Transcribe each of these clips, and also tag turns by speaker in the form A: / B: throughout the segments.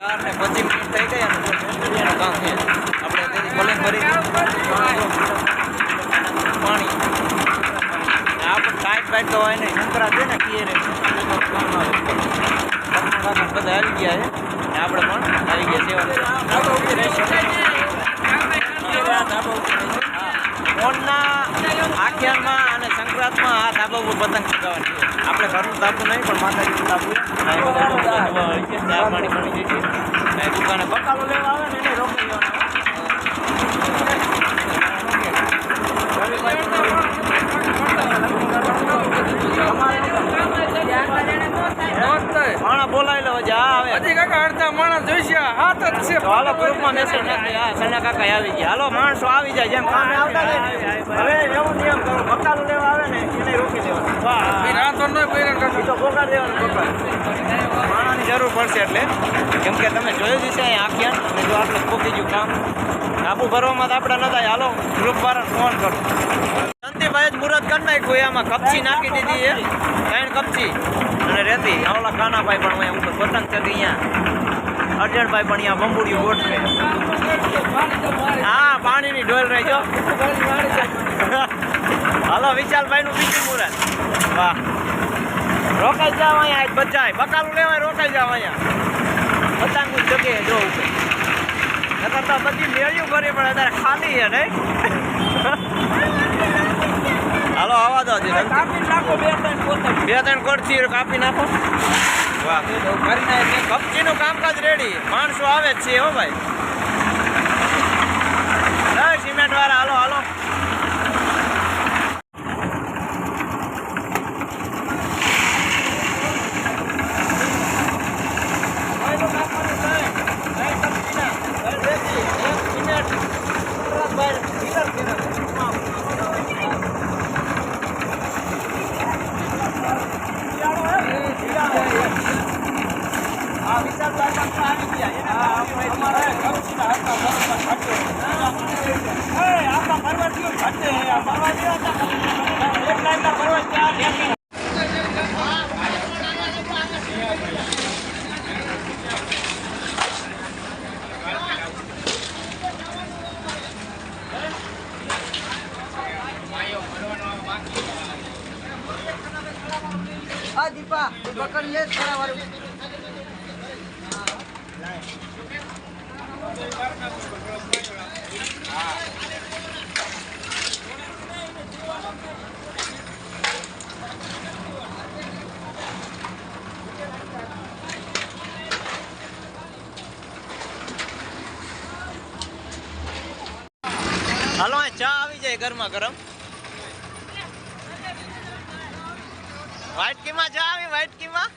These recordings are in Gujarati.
A: આપણે કોલિંગ પાણી આપણે કાંઈક કાંઈક તો હોય નહીં નંતરા છે ને કિયરે બધા આવી ગયા છે ને આપણે પણ આવી ગયા સેવા ફોનના આખ્યાનમાં સંક્રાંતમાં આ ધાબા ઉપર પતંગ ચગાવવાની છે. આપણે ઘરનું ધાબુ નહીં પણ માતાજીનું ધાબુ ચા પાણી બની જાય છે. દુકાને બકાલો લેવા આવે ને એને રોકી માણા બોલાવી લો જે આ આવે
B: હજી કાકા અડધા માણસ જોઈશે હાથ જ છે.
A: હાલો ગ્રુપમાં મેસેજ નાખી હા સના કાકા આવી ગયા. હાલો માણસો આવી જાય જેમ કામ આવતા હવે એવું નિયમ કરો બકાલો લેવા આવે ને એને રોકી દેવાનું. વાહ
B: રાત નો પૈરણ
A: ઈ તો બોગાડ દેવાનું બોગાડ માણાની જરૂર પડશે એટલે. કેમ કે તમે જોયું જ છે અહીં આખ્યા અને જો આપણે ફૂકી ગયું કામ. આબુ ભરવામાં તો આપણે ન થાય હાલો ગ્રુપ વાળા ફોન કરો. શાંતિભાઈ જ મુહૂર્ત કરી નાખ્યું એમાં કપચી નાખી દીધી એ ત્રણ કપચી. અને રેતી. આવલા કાનાભાઈ પણ અહીંયા ઉપર પતંગ ચગી અહીંયા. અર્જણભાઈ પણ અહીંયા બંબુડિયું ગોઠવે. હા, પાણીની ડોલ રહી જો હાલો વિશાલભાઈ નું બીજું મુહૂર્ત વાહ. રોકાઈ જાવ અહીંયા બચાય બકાલું લેવાય, રોકાઈ જાવ અહીંયા. પતંગનું જગ્યાએ જો ઉપર. નકર તો બધી મેળ્યું કરી પણ અત્યારે ખાલી છે નહીં. હાલો આવા દો હજી
B: નાખો બે ત્રણ પોતા
A: બે ત્રણ કોડથી કાપી નાખો. વાહ કપચીનું કામકાજ રેડી. માણસો આવે જ છે હો ભાઈ. સિમેન્ટ વાળા હાલો હાલો
B: આ દીપા પકડ લે થોડા વાર
A: હાલો ચા આવી જાય ગરમા ગરમ વ્હાઈટ કીમાં ચા આવી વ્હાઈટ કીમાં?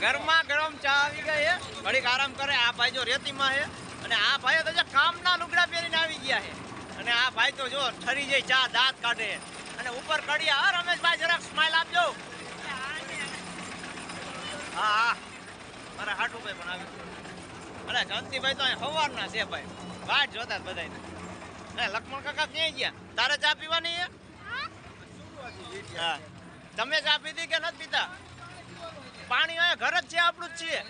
A: ગરમા. ગરમ ચા આવી ગઈ હે. ઘડીક આરામ કરે. આ ભાઈ જો રેતીમાં હે. અને આ ભાઈ તો જો કામના લુગડા પહેરીને આવી ગયા છે અને આ ભાઈ તો જો ઠરી જાય ચા દાંત કાઢે. અને ઉપર કડિયા હા રમેશભાઈ જરાક સ્માઈલ આપજો. હા હા. મારા હાટુભાઈ પણ આવી ગયો. અરે જયંતિભાઈ તો અહીં સવારના છે ભાઈ. વાટ જોતા જ બધાય એ લક્ષ્મણ કાકા ક્યાં ગયા? તારે ચા પીવાની હા. તમે ચા પીધી કે નથી પીતા? પાણી અહીંયા ઘર જ છે આપણું જ છીએ.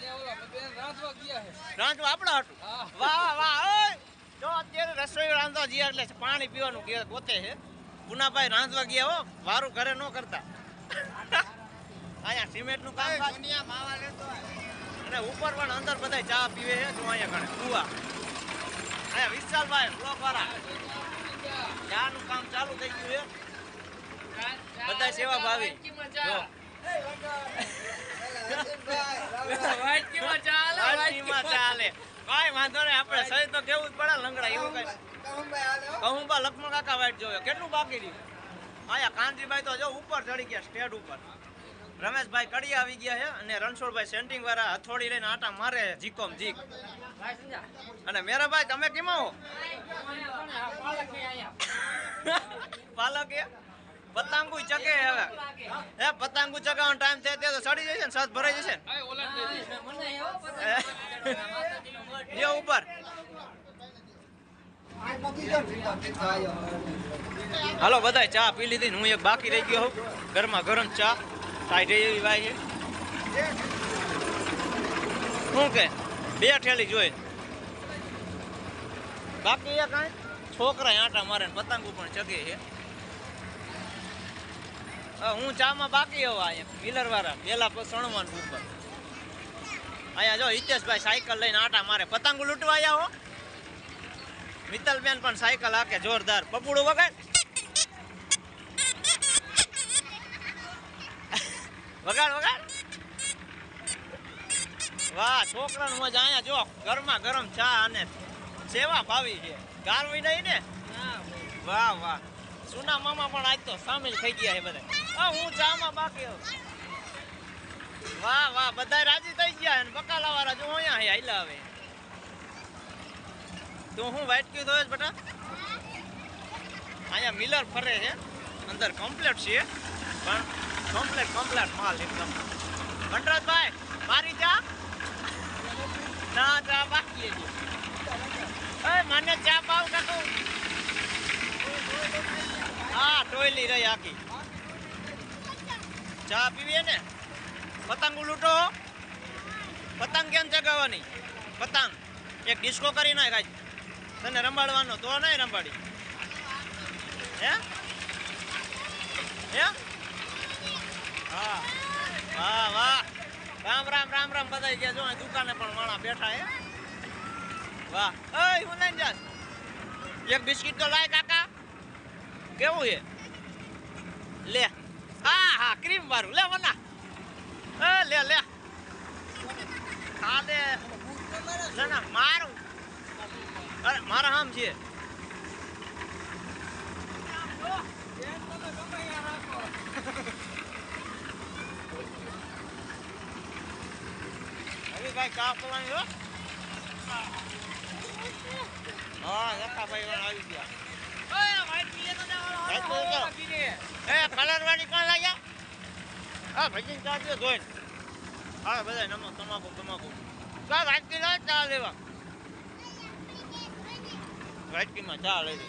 A: રાંધવા આપણા હતું વાહ વાહ જો અત્યારે રસોઈ રાંધવા ગયા એટલે પાણી પીવાનું કે પોતે છે. પુનાભાઈ રાંધવા ગયા હો વારું ઘરે ન કરતા. અહીંયા સિમેન્ટનું કામ અને ઉપર પણ અંદર બધા ચા પીવે છે જો અહીંયા ઘણે કુવા અહીંયા વિશાલભાઈ વાળા ચાનું કામ ચાલુ થઈ ગયું છે. બધા સેવા ભાવી. ચાલે કાંઈ વાંધો નહીં આપણે સહી તો કેવું જ પડે લંગડા એવું કઈ કહું બા લક્ષ્મણ કાકા વાઈટ જોયો કેટલું બાકી રહ્યું? અહીંયા કાંતિભાઈ તો જો ઉપર ચડી ગયા સ્ટેજ ઉપર. રમેશભાઈ કડી આવી ગયા છે અને રણછોડભાઈ સેન્ટિંગ વાળા હથોડી લઈને આટા મારે જીકોમ જીક અને મેરાભાઈ તમે કેમાં હો પાલક? પતંગુ ચકે હવે. એ પતંગુ ચગાવવાનો ટાઈમ થાય તે તો સડી જશે ને સત ભરાઈ જશે ને? જે ઉપર. હાલો બધાય ચા પી લીધી ને હું એક બાકી રહી ગયો હોઉં. ઘરમાં ગરમ ચા સાઈઠ એવી વાય છે. શું કે? બે ઠેલી જોઈ. બાકી એ કાંઈ? છોકરા આંટા મારે ને પતંગો પણ ચગે છે. હું ચામાં બાકી હોવા અહીંયા વ્હીલર વાળા વેલા સણવાનું ઉપર. અહીંયા જો હિતેશભાઈ સાયકલ લઈને આટા મારે. પતંગ લૂંટવા આવ્યા હો. મિત્તલબેન પણ સાયકલ હાકે જોરદાર. પપુડું વગાડ. વગાડ વગાડ. વાહ છોકરાનું મજા અહીંયા જો. ગરમા ગરમ ચા અને સેવા ભાવી છે. ગારવી નહીં ને? વાહ વાહ. સુના મામા પણ આજ તો સામેલ થઈ ગયા છે બધા. હા ચામાં બાકી. વાહ વાહ, બધા રાજી થઈ ગયા અને બકાલા વાળા જો અહીંયા હે આઈલા હવે. તું હું કયું ધોયેસ બેટા. અહીંયા મિલર ફરે છે. અંદર કમ્પ્લેટ છે. પણ કમ્પ્લેટ કમ્પ્લેટ માલ એકદમ. વનરાજભાઈ મારી ચા ના ચા બાકી મને ચા પાવ કાકુ હા ટોયલી રહી આખી. ચા પીવીએ ને પતંગ લૂંટો પતંગ કેમ ચગાવવાની? પતંગ. એક ડિસ્કો કરી નાખ આજ. તને રંબાડવાનો તો નહીં રંબાડી હે? હે? હા. વાહ વાહ. રામ રામ રામ રામ બધા ગયા. જો દુકાને પણ માણા બેઠા હે. વાહ. ઓય, હું લઈને જાસ એક બિસ્કિટ તો લાય, કાકા. કેવું છે? લે. હા હા ક્રીમ વાળું. લે, વના. એ, લે લે. હા લે ના ના, મારું. અરે, મારા આમ છે. ભાઈ પીવાની હો હા ભાઈ આવી ગયા. એ કલર પણ લાગ્યા હા ભાઈ ચા દો જોઈને હા બધા નમો તમાકુ તમાકુ. ચા વાટકી લો ચા લેવા? વાટકીમાં ચા લઈ લે.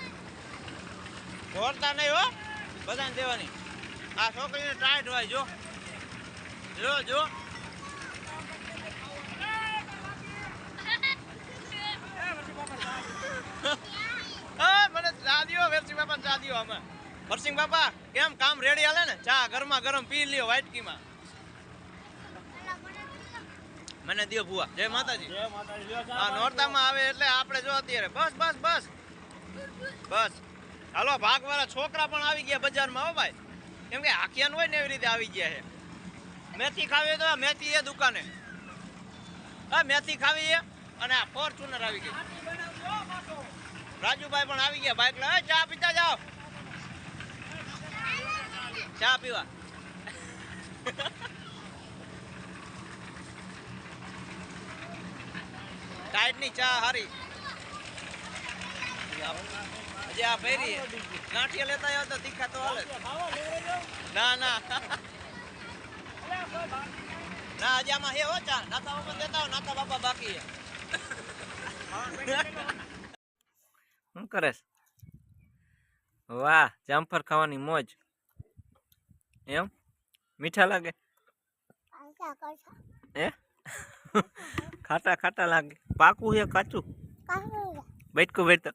A: દોડતા નહીં હો. બધાને દેવાની. આ છોકરીને ટાઈટ હોય જો. જો જો. મને ચા દિયો વેરસી બાપા ચા દિયો અમે વરસિંહ બાપા કેમ? કામ રેડી હાલે ને? ચા ગરમા ગરમ પી લ્યો વાટકીમાં. મને દિયો ભુવા. જય માતાજી. હા નોરતામાં આવે એટલે આપણે જો અત્યારે. બસ બસ બસ. બસ. હાલો ભાગવાળા છોકરા પણ આવી ગયા બજારમાં હો ભાઈ. કેમ કે આખિયાન હોય ને એવી રીતે આવી ગયા છે. મેથી ખાવી તો મેથી એ દુકાને. હા મેથી ખાવી એ અને આ ફોર્ચ્યુનર આવી ગઈ. રાજુભાઈ પણ આવી ગયા. બાઇક લઈ ચા પીતા જાઓ. ચા પીવા. ટાઈટની ચા હારી. લેતા ના ના. ના, હજી આમાં હે હો ચા. નાતા બાપા દેતા હો બાપા બાકી શું કરેશ વાહ જામફર ખાવાની મોજ. એમ? મીઠા લાગે? એ ખાટા ખાટા લાગે. પાકું છે કાચું? બેઠકું બેઠતો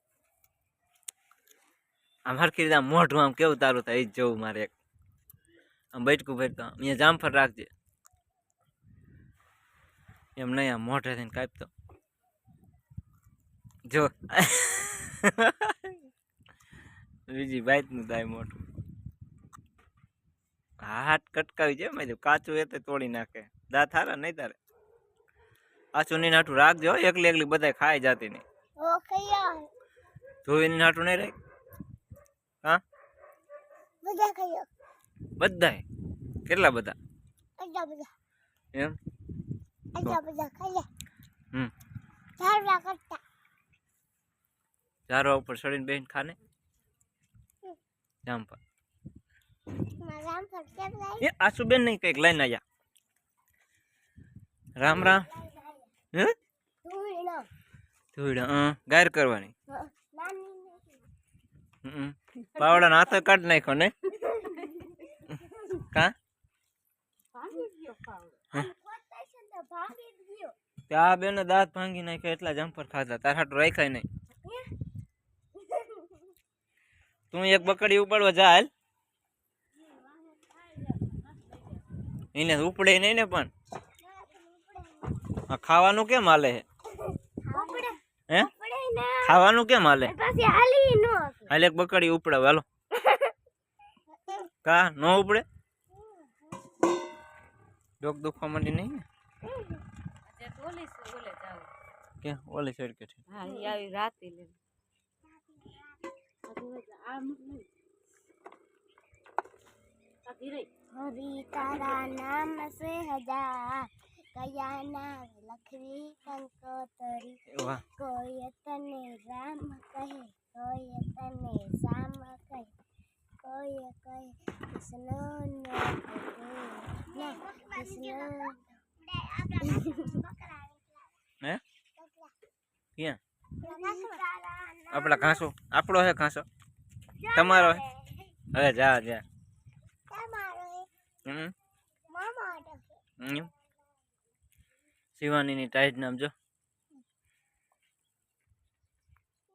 A: આમ હરખી રીતે આમ મોઢું આમ કેવું તારું થાય એ જ જોવું મારે એક. આમ બેઠકું બેઠતો અહીંયા જામફળ રાખજે. એમ નહીં આમ મોઢે થઈને કાપતો. જો. બીજી બાઈકનું થાય મોટું હાથ કટકાવી જાય મેં કાચું એ તોડી નાખે. દાંત હારા નહીં તારે આ ચૂની નાઠું રાખજો એકલી એકલી બધા ખાઈ જાતી નહીં. ધોઈને નાઠું નહીં રાખ. હા? બધાય કેટલા બધા? એમ? હમ. ઝાડવા ઉપર ચડીને બેન ખાને? જામ પર એ આસુબેન નહીં કંઈક લઈને આવ્યા રામ રામ. હે? ધૂળ હં. ગાયર કરવાની. હમ. પાવડાનો હાથ કાઢ નાખ્યો ને? કા? ત્યાં આ બેને દાંત ભાંગી નાખ્યા એટલા જમ્પર ખાધા. તારા હાટું રાખાય નહીં. તું એક બકડી ઉપાડવા જા હાલ. એને ઉપડે નહીં ને પણ? આ ખાવાનું કેમ હાલે હે? હે ખાવાનું કેમ હાલે? હાલે એક બકડી ઉપડાવ હાલો. કા ન ઉપડે? ડોક દુખવા માંડી નહીં ને? કે ઓલી સાઈડ કે છે?
C: હા આવી રાતે લે.
D: જતી હરી તારા નામ સે હજા. કયા
A: ના
D: લખવી કંકોતરી કોઈ તને રામ કહે કોઈ તને શામ કહે કોઈ કહે કૃષ્ણનો ને કૃષ્ણ
A: હે? ક્યાં? આપણા ઘાસો. આપણો હે ઘાસો. તમારો હે? હવે જા જા. શિવાનીની ટાઈટ નામ જો.